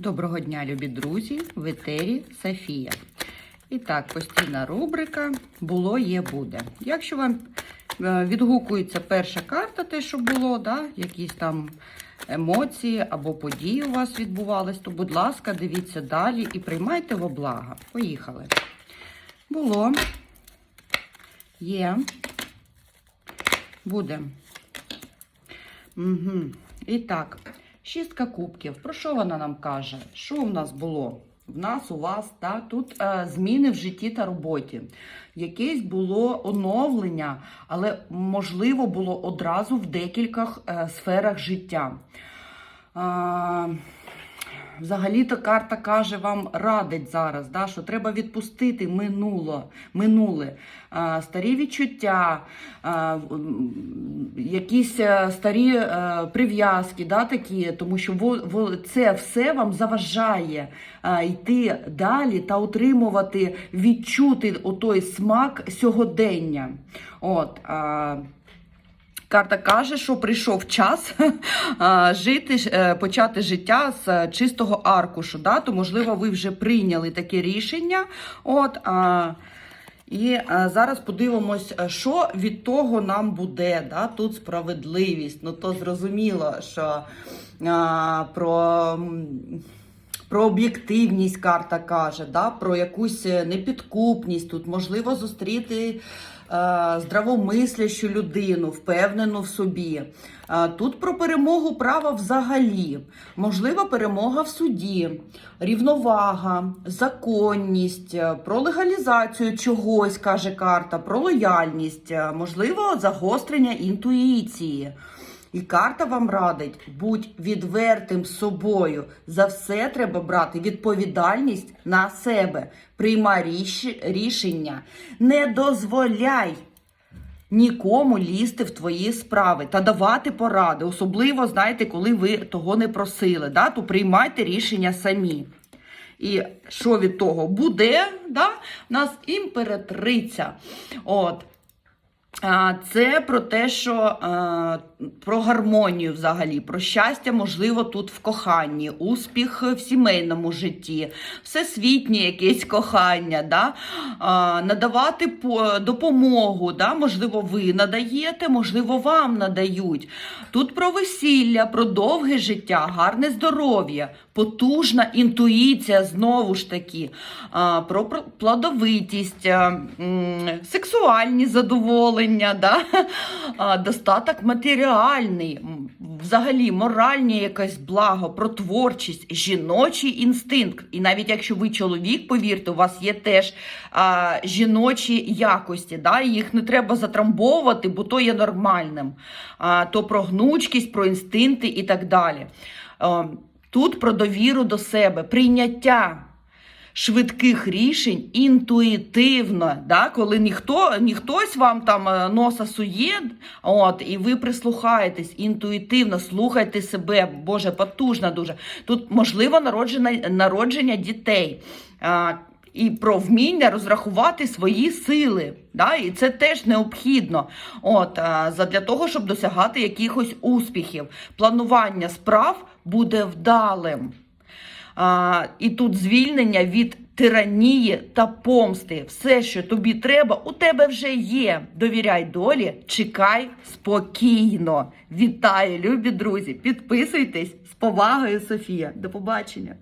Доброго дня, любі друзі! В етері Софія. І так, постійна рубрика Було, є, буде. Якщо вам е, відгукується перша карта, те, що було, да, якісь там емоції або події у вас відбувались, то, будь ласка, дивіться далі і приймайте во благо. Поїхали. Було, є, буде. Угу. І так, шістка кубків. Про що вона нам каже? Що в нас було? В нас, у вас, та, тут е, зміни в житті та роботі. Якесь було оновлення, але можливо було одразу в декількох е, сферах життя. А, Взагалі-то карта каже, вам радить зараз, да, що треба відпустити минуло, минуле, а, старі відчуття, а, якісь е, старі е, прив'язки, да, такі, тому що це все вам заважає а, йти далі та отримувати, відчути отой смак сьогодення. От, а, Карта каже, що прийшов час жити, е, почати життя з чистого аркушу. Да? То, можливо, ви вже прийняли таке рішення. От, а, і а, зараз подивимось, е, що від того нам буде. Да? Тут справедливість. Ну, то зрозуміло, що а, про. Про об'єктивність карта каже, да? про якусь непідкупність. Тут можливо зустріти е, здравомислящу людину, впевнену в собі. Е, тут про перемогу права взагалі, можлива перемога в суді, рівновага, законність, е, про легалізацію чогось, каже карта, про лояльність, е, можливо, загострення інтуїції. І карта вам радить, будь відвертим собою. За все треба брати відповідальність на себе. Приймай ріш- рішення. Не дозволяй нікому лізти в твої справи та давати поради. Особливо, знаєте, коли ви того не просили. Да? То приймайте рішення самі. І що від того буде? Да? Нас імператриця. От. Це про те, що про гармонію взагалі, про щастя, можливо, тут в коханні, успіх в сімейному житті, всесвітнє якесь кохання, да? надавати допомогу, да? можливо, ви надаєте, можливо, вам надають. Тут про весілля, про довге життя, гарне здоров'я, потужна інтуїція, знову ж таки, про плодовитість, сексуальні задоволення, да? достаток матеріальний, взагалі моральне якесь благо, про творчість, жіночий інстинкт. І навіть якщо ви чоловік, повірте, у вас є теж жіночі якості, да? їх не треба затрамбовувати, бо то є нормальним. То про гнучкість, про інстинкти і так далі. Тут про довіру до себе, прийняття швидких рішень інтуїтивно, да? коли ніхто, ніхтось вам там е, носа сує, от, і ви прислухаєтесь інтуїтивно, слухайте себе, Боже, потужно дуже. Тут можливо народження, народження дітей. А, і про вміння розрахувати свої сили. Да? І це теж необхідно От, а, задля того, щоб досягати якихось успіхів. Планування справ буде вдалим. А, і тут звільнення від тиранії та помсти. Все, що тобі треба, у тебе вже є. Довіряй долі, чекай спокійно. Вітаю, любі друзі! Підписуйтесь з повагою, Софія. До побачення!